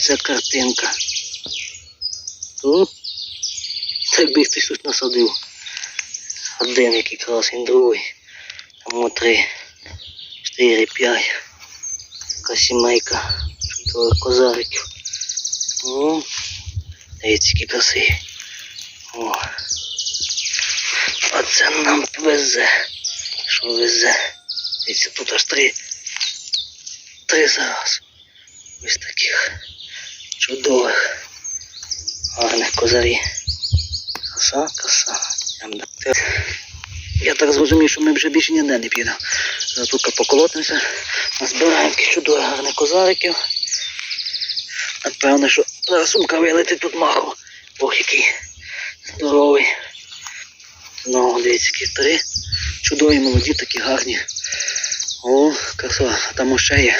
चेक करते हैं इनका तो बीस पीस उतना सौ देने की खास हिंदू मोतरे 4, 5. Якась сімейка чудових козариків. О, дивіться, які красиві. О. А це нам везе. Що везе? Дивіться, тут аж три. Три зараз. Ось таких чудових. Гарних козарі. Краса, краса. Я так зрозумів, що ми вже більше ніде не підемо. Зараз тут поколотимося, назбираємо чудових гарних козариків. Напевно, що зараз сумка вилетить тут маху. Ох, який здоровий. Знову дивіться, які три. Чудові, молоді, такі гарні. О, краса, а там ще є.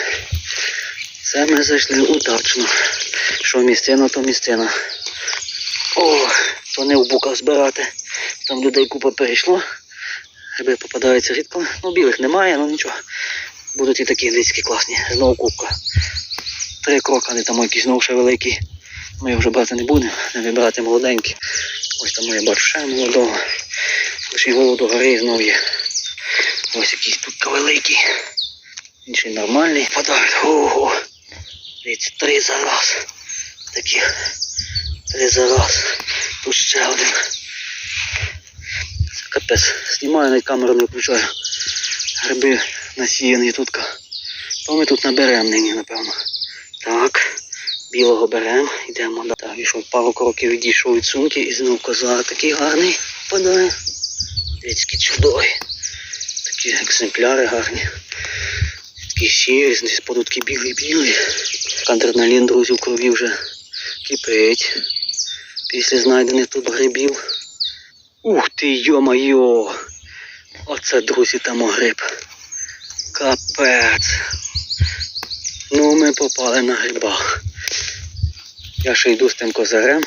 Це ми зайшли удачно. Що місцина, то місцина. О, то не в буках збирати. Там людей купа перейшло. Гриби попадаються рідко. Ну, білих немає, ну нічого. Будуть і такі індицькі класні. Знову кубка. Три кроки, не там якийсь знову ще великий. Ми його вже брати не будемо, не вибирати молоденькі. Ось там я бачу ще молодого. Лише голову до гори знову є. Ось якийсь тут великий. Інший нормальний. Подають. Ого. Дивіться, три за раз. Таких. Три за раз. Тут ще один. Капець. Знімаю навіть камеру не включаю. Гриби насіяні тут. То ми тут наберемо нині, напевно. Так. Білого беремо, йдемо. Так, ішов пару кроків відійшов від сумки і знов коза такий гарний впадає. Дивіться, чудовий. Такі екземпляри гарні. Такі сірі, з подутки білий-білий. Адреналін, друзі, в крові вже кипить. Після знайдених тут грибів. Ух ти, йо-майо! Оце, друзі, там гриб. Капець. Ну, ми попали на грибах. Я ще йду з тим козарем.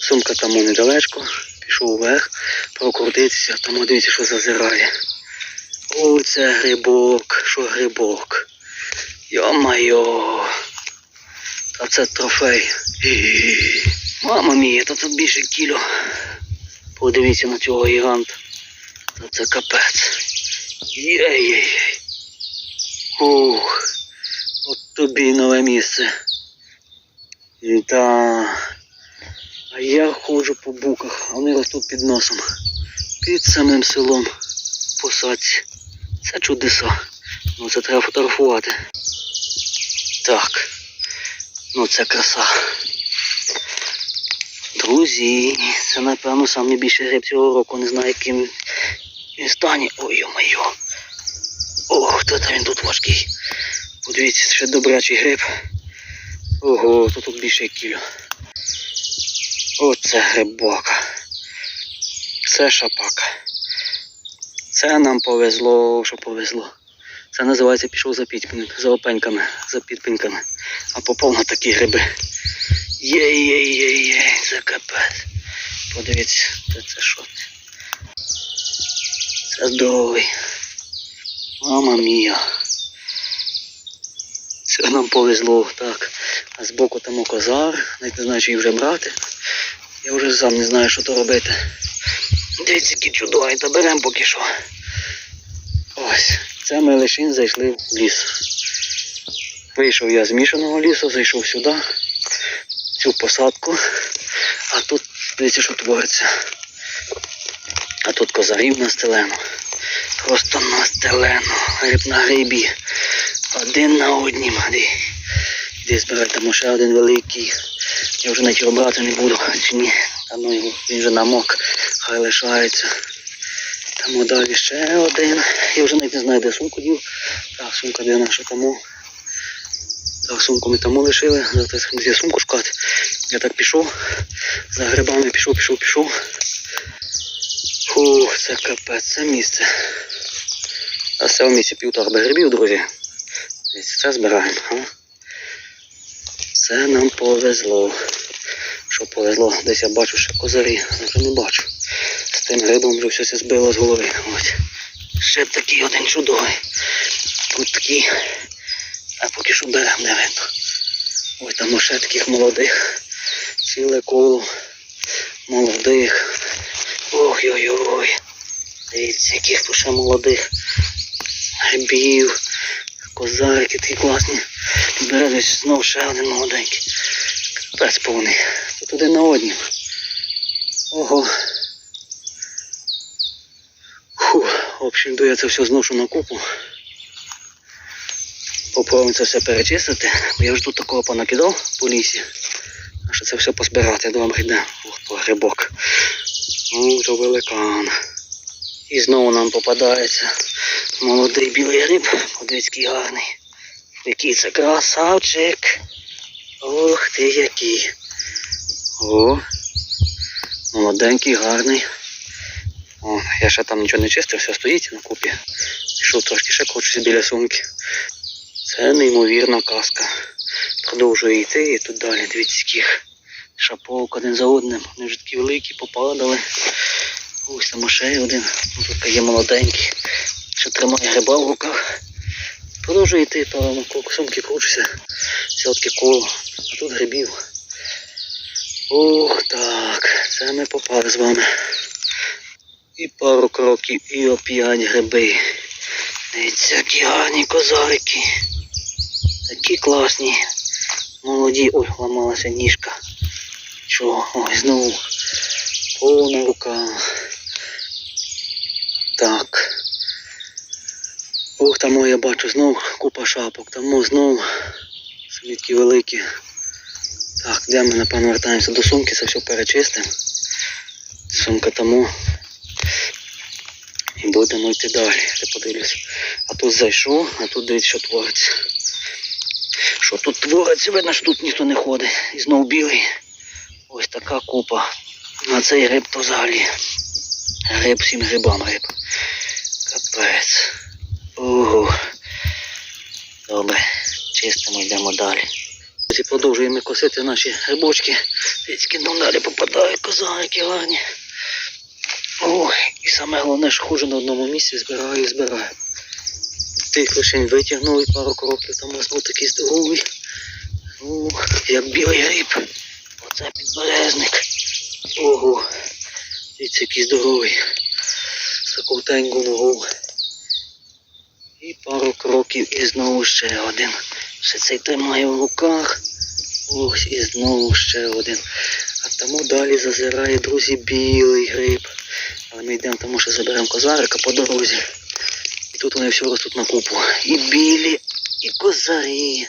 Сумка там недалечко. Пішов вверх, прокрутитися, там дивіться, що зазирає. О, це грибок, що грибок. Йо-майо. Та це трофей. Мама мія, то тут більше кіло. Подивіться на цього гіганта. Та це капець. Єй-єй-єй. Ух. От тобі нове місце. Та. А я ходжу по буках, а вони ростуть під носом. Під самим селом. Посадці. Це чудеса. Ну це треба фотографувати. Так. Ну це краса. Друзі, це напевно найбільший гриб цього року. Не знаю, яким він стані. Ой, йо-моє. Ох, то він тут важкий. Подивіться, ще добрячий гриб. Ого, то тут більше кіло. Оце грибока. Це шапака. Це нам повезло, що повезло. Це називається пішов за підпинками, за опеньками, за підпинками. А попав на такі гриби. Єй-єй-єй-єй, це капець. Подивіться, це, це що це? Здоровий. Мама мія. Це нам повезло, так. А збоку там козар, навіть не знаю, чи їх вже брати. Я вже сам не знаю, що то робити. Дивіться, які чудові, та беремо поки що. Ось, це ми лише зайшли в ліс. Вийшов я з мішаного лісу, зайшов сюди, цю посадку, а тут дивіться, що твориться. А тут козарів настелено. Просто настелено. Гриб на грибі. Один на однім. Де, де збирати там ще один великий. Я вже навіть його брати не буду. Чи ні? Та ну він вже намок, хай лишається. Там далі ще один. Я вже навіть не знаю, де сумку дів. Так, сумка де наша тому. Так, сумку ми тому лишили. Де сумку шукати. Я так пішов. За грибами пішов, пішов, пішов. Фух, це капець, це місце. А це в місці півторби грибів, друзі. Це збираємо. А? Це нам повезло. Що повезло? Десь я бачу ще козарі, але вже не бачу. З тим грибом вже все це збило з голови. Ось. Ще такий один чудовий. Тут такий. А поки що беремо, не видно. Ось там ще таких молодих. Ціле коло молодих. Ой-ой-ой. Дивіться, яких тут ще молодих грибів, козарики такі класні. Бережеш знов ще один молоденький. Капець повний. Тут один на однім. Ого. Фу, в общем, я це все зношу на купу. Попробуємо це все перечистити. Бо я ж тут такого понакидав по лісі. Що це все позбирати, добре йде. Ох, грибок. Ну, то великан. І знову нам попадається молодий білий гриб. Подивіться, гарний. Який це красавчик. Ох ти який. О. Молоденький, гарний. О, я ще там нічого не чистив, все стоїть на купі. Пішов трошки ще кручусь біля сумки. Це неймовірна казка. Продовжує йти і тут далі. Дивіться, яких шаповок один за одним. Вони вже такі великі, попадали. Ось там ще один. Тут є молоденький. Ще тримає гриба в руках. Продовжує йти, то сумки кручуся. Все-таки коло. А тут грибів. Ух так, це ми попали з вами. І пару кроків, і оп'ять гриби. Дивіться, які гарні козарики. Такі класні. Молоді. Ой, ламалася ніжка. Чого? Ой, знову. Повна рука. Так. Ух, там я бачу знов купа шапок. Там знов слідки великі. Так, де ми, напевно, вертаємося до сумки, це все перечистимо. Сумка тому. І будемо йти далі. Я подивлюсь. А тут зайшов, а тут дивіться, що твориться. Що тут твориться, видно, що тут ніхто не ходить. І знов білий. Ось така купа. А цей гриб то взагалі. Гриб всім грибам гриб. Капець. Ого. Добре. Чистимо, йдемо далі. Друзі, Продовжуємо косити наші грибочки. Дицьки нам далі попадають козарики гарні. Ой, і саме головне, що хуже на одному місці збираю і збираю. Тих лишень витягнув і пару кроків, там ось такий здоровий. Ух, як білий гриб. Оце підберезник. Ого. Дивіться, який здоровий. Таку ногу. І пару кроків і знову ще один. Ще цей тримаю в руках. Ось і знову ще один. А тому далі зазирає, друзі, білий гриб. Але ми йдемо, тому що заберемо козарика по дорозі. Тут вони всі ростуть на купу. І білі, і козарі.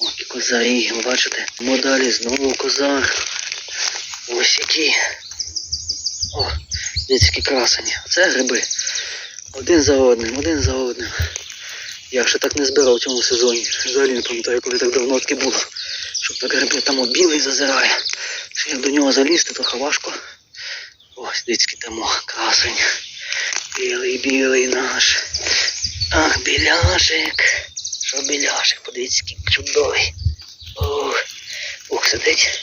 О, і козарі, ви бачите? Ми далі знову козар. Ось які. О, дивіться, які красені. Це гриби. Один за одним, один за одним. Я ще так не збирав в цьому сезоні. Взагалі не пам'ятаю, коли так давно таки було. Щоб так гриби там білий зазирає. Ще як до нього залізти, трохи важко. Ось дицький там красень. Білий, білий наш. Ах, біляшик. Що біляшик, подивіться, який чудовий. Ох, ух, сидить.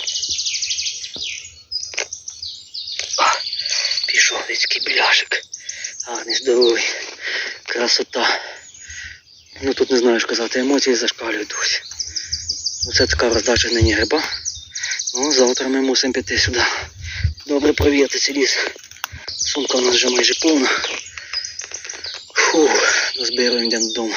А, пішов дицький біляшик. Гарний, здоровий. Красота. Ну тут не знаю, що казати, емоції зашкалюють досі. Оце така роздача нині гриба. Ну, завтра ми мусимо піти сюди. Добре провіяти цей ліс. Сумка у нас вже майже повна. Фу, дозбираємо йдемо додому.